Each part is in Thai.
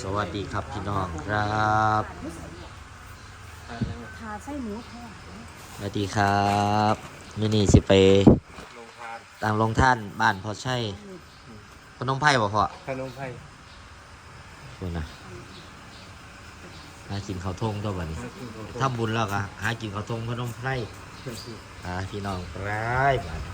สวัสดีครับพี่น้องครับทาไส้หมูทอดสวัสดีครับมินี่สิไปลงทานตามลงท่านบ้านพอใช่พนมไพ่บ่พอขนมไผ่คุณนะหากินข้าวทงตัวบัดนี้ทำบุญแล้วก็หากินข้าวทงพนมไพรอ่าพี่น้องร้ายบาดนี้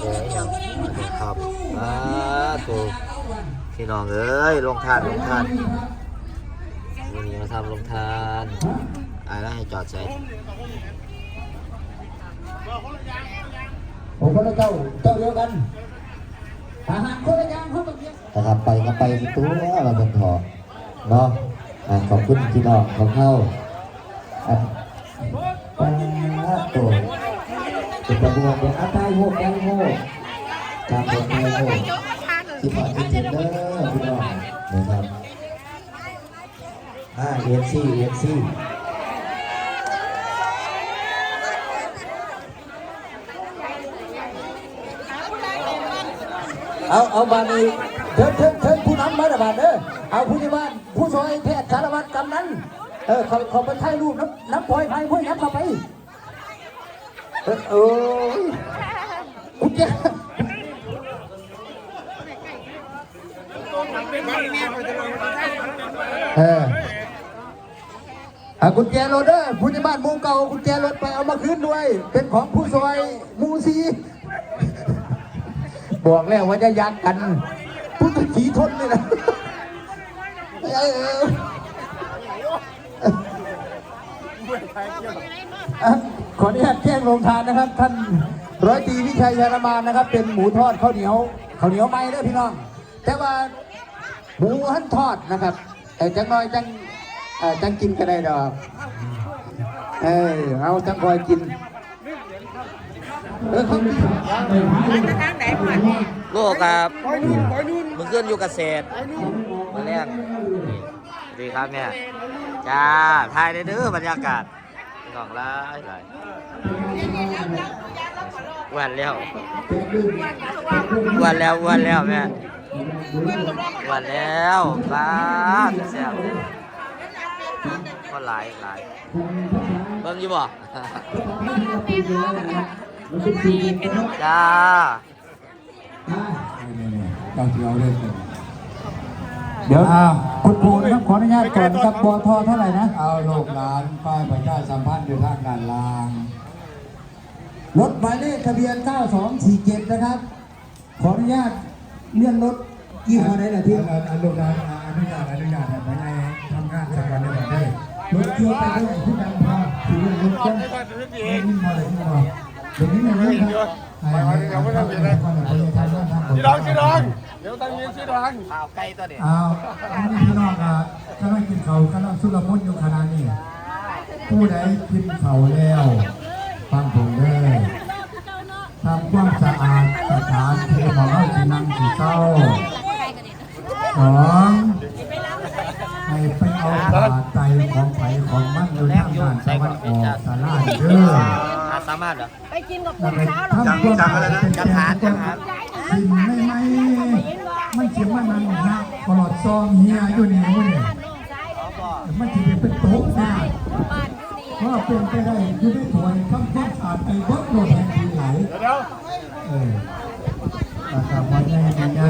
เอ้ยยังครับอ่าตัวพี่น้องเอ้ยลงทานลงทานวันนี้มาทำลงทานอ่าแล้วให้จอดใส่ผมคนละเจ้าเจ้าเดียวกันอาหารคนละอย่างเขาต้องเรียนนะครับไปก็ไปตัวเราเป็นถอเนาะอะขอบคุณพี่น้องของเข้าอะปาตัว เป็นตะบวงเป็นอาตายโหกยังโหกตามเป็นไงโหกสิบบาทสิบเจ็ดเด้อพี่น้องนะครับอ่าเอฟซีเอฟซีเอาเอาบานี้เถินเถินเถินผู้นำมาละบาทเด้อเอาผู้ที่บ้านผู้ซอยแพทย์สารวัตรกำนันเออเขาเขาไปถ่ายรูปน้ำน้ำปล่อยไฟพวกน้ำเข้าไป เออโอ้ยคุณแกเออเอากุญแจรถเด้อผู้ที่บ้านมูเก่ากุญแจรถไปเอามาคืนด้วย เป็นของผู้ซอยมูซีบอกแล้วว่าจะยักกันพูดถึงผีทนเลยนะเอออะ ขออนุญาตแจ้งลงทานนะครับ ท่านร้อยตรีวิชัยยานมานนะครับ เป็นหมูทอดข้าวเหนียวข้าวเหนียวไหม้เด้อพี่น้อง แต่ว่าหมูหั่นทอดนะครับแต่จังน้อยจังเอ่อจังกินก็ได้ดอกเออเอาจังคอยกินเออเขาลูกครับมึงขึ้นอยู่เกษตรมาแรกนี่ดีครับเนี่ยจ้าถ่ายได้เด้อบรรยากาศ พี่น้องร้ายหลายอ้วันแล้วอ้วันแล้วอ้วันแล้วแม่อ้วันแล้วบ้าแซ่บก็หลายหลายเบิ่งอยู่บ่ จ้าเราจะเอาเลย เดี๋ยวคุณครูนะครับขออนุญาตก่อนนะครับบอทอเท่าไหร่นะเอาลูกหลานป้ายประชาสัมพันธ์อยู่ทางด้านล่างรถหมายเลขทะเบียน 9247 นะครับ ขออนุญาตเลื่อนรถยี่ห้อไหนล่ะพี่อนุญาตอนุญาตอนุญาตให้ไปในทำงานสักวันในประเทศรถเกี่ยวไปด้วยผู้นำพาถือรถจ้ไม่มีมาเลยที่มาเดี๋ยวนี้มันเรื่องครับให้ให้ให้ให้ให้ให้ให้ให้ให้ชีดองชีดอง เดี๋ยวตั้งยืนชีดองข่าวไกลตัวเด็อ้าวอันนี้พี่น้องอะกำลังกินเขาวกำลังสุรมุนอยู่ขณะนี้ ผู้ใดกินเขาวแล้วฟังผมเด้อทำความสะอาดสถานที่ของเราที่นั่งที่เศร้าสองให้ไปเอาผ้าไตรของไผของมันอยู่ทางด้านตะวันออกสาราเด้ออาสามารถเหรอไปกินกับแล้วปูไปเช้าทำความสะอาดเป็นจังหารจังหาร กินไม่ไม่มันเขียนว่านันนะตลอดซองเฮียอยู่นี่มึงเนี่ยมันจะเป็นโต๊ะได้เพราะเป็นไปได้อยู่ไม่ถวยคำความสะอาดไปวัดโดแห่งที่ไหลเดี๋ยวเออแต่กลับมาใหญ่ใหญ่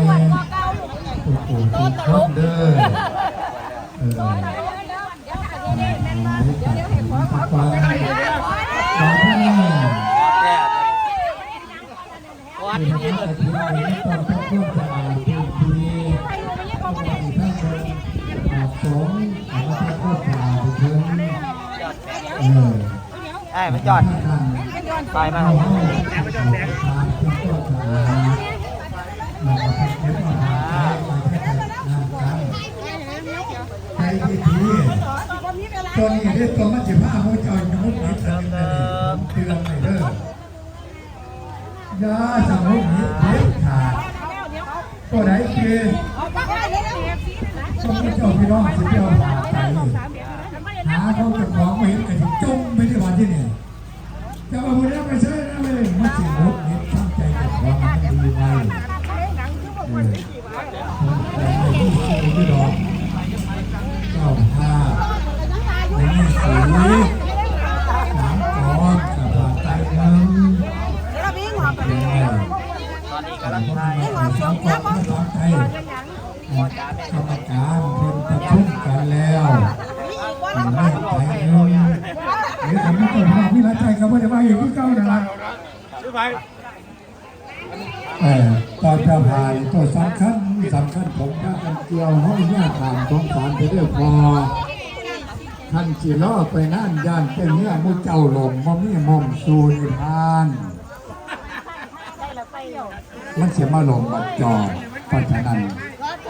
โอ้โหตีข้มเด้อ ไอ้มันจอดไปมาตอนนี้เรีกตัวมันจะพาหัวใจมุกนิดนึงเลยเตือนหนยเด้อยาสมุกนิดเด็ดขาดก็ได้คือสมุกเจ้าพี่น้องสิเจ้าหาเขาจะของไม่ เห็นแต่จุ่มไม่ได้วันที่นี่จะมาพูดแล้วไปใช้แล้วเลยมันสิหมดเน็ตตั้งใจกับของมันดีไงเออไม่ดอกเก้าห้าในนี่สีสามกอนกับผ่านไตหนึ่งเออตอนนี้กำลังไล่สามกอนกับผ่านไตกรรมการเพิ่นประชุมกันแล้วไม่ไปหนึ่ง เดี๋ยวผมไม่ต้องมาพี่รัชชัยครับว่าจะมาอยู่ที่เก้านะครับเออตอนจะผ่านตัวสำคัญสำคัญผมถ้ากันเกี่ยวห้อยหน้าทางท้องสารไปเรื่อยพอท่านจีล้อไปนั่นย่านเป็นเนื้อมุเจ้าหลงบ่มีมอมสูนิพานมันเสียมาหลงบัดจอดเพราะฉะนั้น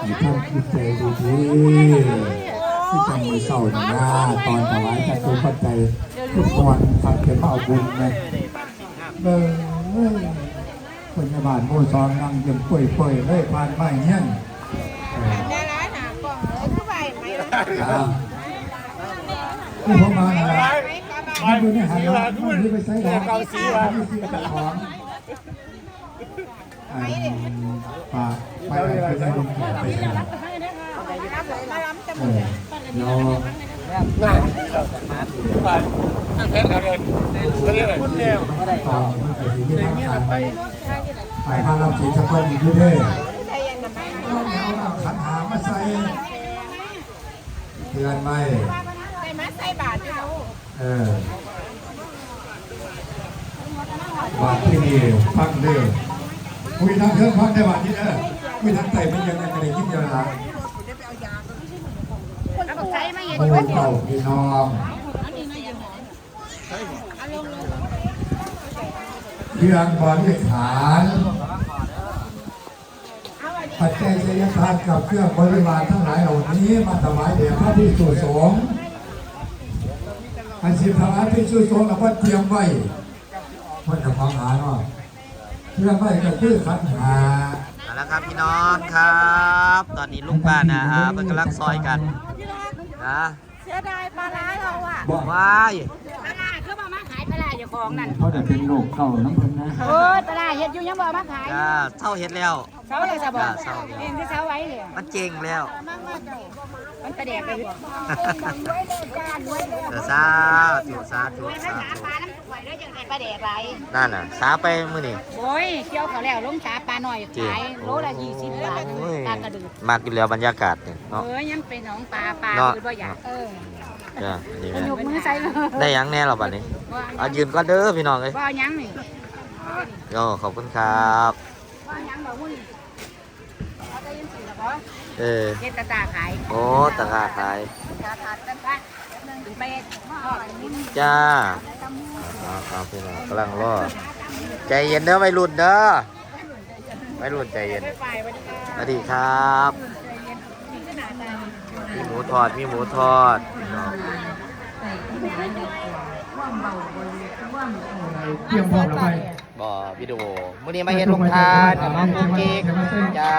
ให้ท่านคิดใจดีๆ ที่จังมือเศร้านี่นะตอนถวายจัตุปัจจัยทุกวันทำเป็นมาเอาบุญไหมเออคนในบ้านโมซองนั่งยังป่วยป่วยๆเลยผ่านไม่เงี้ยเออได้ร้านหากล่องเลยคือไปไหมอ่าที่ผมมานะมาดูในหาดว่ามันนี่ไปใช้ดอกเกาสีว่าสีของอ่าปากไปไปไปใช้ดมแขกไป ใช้ดอกมาล้ำเอมูกอเราง่ายไปแพ้เขาเดินเรียกคนเดียวต่อมันไปที่ที่ทางเราสีชักคนอีกด้วยเย็นนะแม่เอาขันหามาใส่เตือนไม่ใส่มาใส่บาทอยู่เออบาทที่นี่ฟังเด้อคุยทางเครื่องฟังได้บาทนี้เด้อคุยทางไต่มันยังไงกันเลยคิดเดียว บอกใส่เย็นโอ้เก่าพี่น้องเรื่องบริขารปัจจัยเสยทานกับเครื่องบริวารทั้งหลายเหล่านี้มาถวายแด่พระพิสุสงฆ์อันสิบถวายพิสุสงฆ์เราก็เตรียมไว้เพื่อจะฟังหาเนาะเตรียมไว้ก็คือขันหามาแล้วครับพี่น้องครับ ตอนนี้ลูกบ้านะอ่ามันกำลังซอยกัน นะเสียดายปลาร้าเราอะว้ายปลาร้าคือมามาขายปลาร้าอยู่ของนั่นเขาจะเป็นโรคเก่าน้ำเพิ่นนะโอ้ยปลาร้าเฮ็ดอยู่ยังบ่มาขายจ้าเศร้าเฮ็ดแล้ว เสาเลยจะบอกจ้าเศร้าแล้วเองที่เสาไว้เลยมันเจ๋งแล้วมั นกระแดกไปเลยซาถูสาถูสาถูปลาน้ำไหวแล้วยังไงปลาแดกไรนั่นน่ะสาไปมื้อนี่โอ้ยเกี่ยวเขาแล้วล้มสาปลาหน่อยขายโลละยี่สิบบาทปลากระดือมากอยู่แล้วบรรยากาศเนี่ยเนาะเออยังเป็นหนองปลาปลาเนาะคือบ่อยากเออจ้าดีสแม่นุกมือใส่เลยได้ยังแน่หรอบัดนี้เอายืนก่อนเด้อพี่น้องเอ้ยว่ายังนี่โย่ขอบคุณครับว่ายังบอกมึงเขาได้ยินเสียงแล้วบ่ เออเฮ็ดกระตาขายโอ้ตะกร้าขาย ตาขาดกันไปถึงไปทอดนิ้มจ้าเอาเอาพี่น้องกำลังรอ ใจเย็นเด้อวัยรุ่นเด้อวัยรุ่นใจเย็นไปวันนี้สวัสดีครับมีขนาดไหนมีหมูทอด มีหมูทอดพี่น้องเตรียมพร้อมแล้วไป บ่วิดีโอมื้อนี้มาเฮ็ดลงทานกับน้องกุ๊กกิ๊กจ้า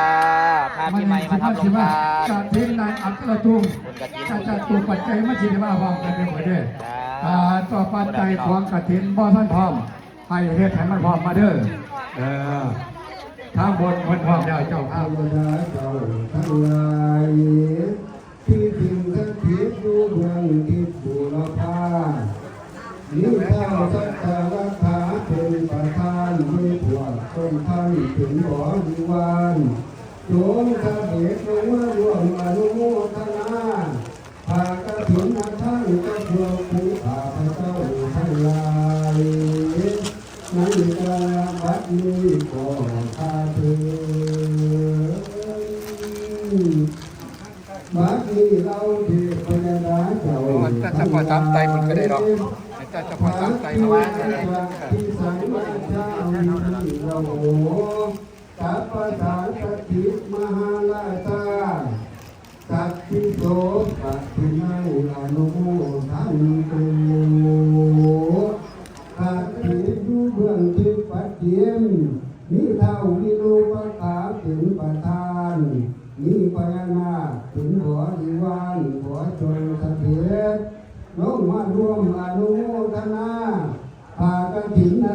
พาพี่ใหม่มาทำลงทานการเทนายอัครตุงบุญกระถินถ้าจะตัวปัจจัยมาชิดว่าพร้อมกันเป็นหมดเด้อต่อปัจจัยของกฐินบ่ท่านพร้อมให้เฮ็ดให้มันพร้อมมาเด้อเออทางบนมันพร้อมแล้วเจ้าภาพเจ้าทั้งหลายที่ถึงทั้งทิศอยู่เมืองทิศบุรพานิพาสักกาานถึงบ่อวิวานโยมสะเดชลงมาร่วมอนุโมทนาพากฐินท่านก็พวกผู้ข้าพเจ้าทั้งหลายในกาบัดนี้ก็ข้าเถิดบัดนี้เราที่พญานาเจ้าจะจะพอตามใจมันก็ได้หรอกจะจะพอตามใจมาว่าอะไรที่สังมาเจ้าที่เราโห สัพพะสารสถิมหาราชาสัพพิโสปัตินังอนุโมทันโตุขาดถิดูเบื้องทิพปัจเจียมมีเท่าวิโลปกาถึงประธาน มีพญานาคถึงหัวดิวานหัวชนสเทียดลงมาร่วมอนุโมทนาอพากันถิ่นน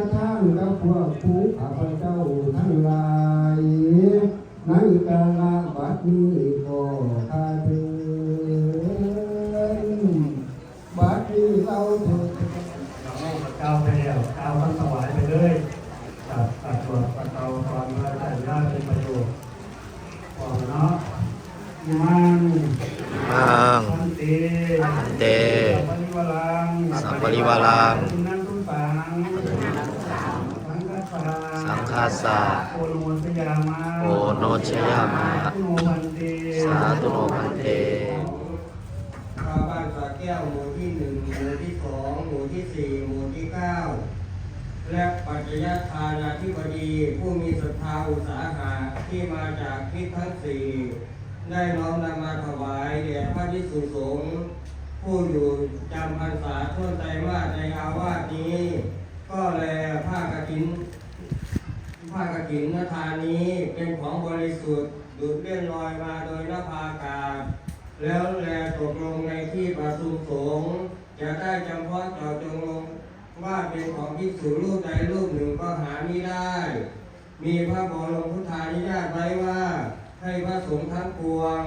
ในกาลบัดนี้ก็ข้าเถินบัดนี้เราเถิดเราเก้าไปแล้วเก้ามันถวายไปเลยตัดตัดตัวตัดเตาตอนว่าได้ญาติเป็นประโยชน์พอเนาะมันมังพันเตเตสัพปริวารังสัพปริวารังนั่งคุณปังสังฆาสาสังฆาสาโอโนชยามา โอโนชยามะสาธุโนพันเตสาธุโนพันเตชาบ้านสระแก้วหมู่ที่หนึ่งหมู่ที่สองหมู่ที่สี่หมู่ที่เก้าและปัจจยทานาธิบดีผู้มีศรัทธาอุตสาหะที่มาจากทิศทั้งสี่ได้น้อมนำมาถวายแด่พระภิกษุสงฆ์ผู้อยู่จำพรรษาทั่วใจว่าในอาวาสนี้ ก็แลผ้ากฐิน ผ้ากฐินนทานนี้เป็นของบริสุทธิ์ดูดเลื่อนลอยมาโดยนภาอากาศ แล้วแลตกลงในที่ประชุมสงฆ์จะได้จำเพาะเจาะจงลงว่าเป็นของภิกษุรูปใดรูปหนึ่งก็หาไม่ได้ มีพระบรมพุทธานุญาตไว้ว่า ให้พระสงฆ์ทั้งปวง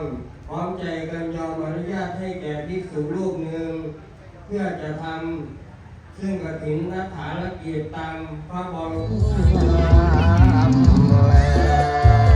พร้อมใจกันยอมอนุญาตให้แก่ภิกษุรูปหนึ่ง เพื่อจะทำ ซึ่งกระถินรัฐาละเกียรติตามพระบรมราชา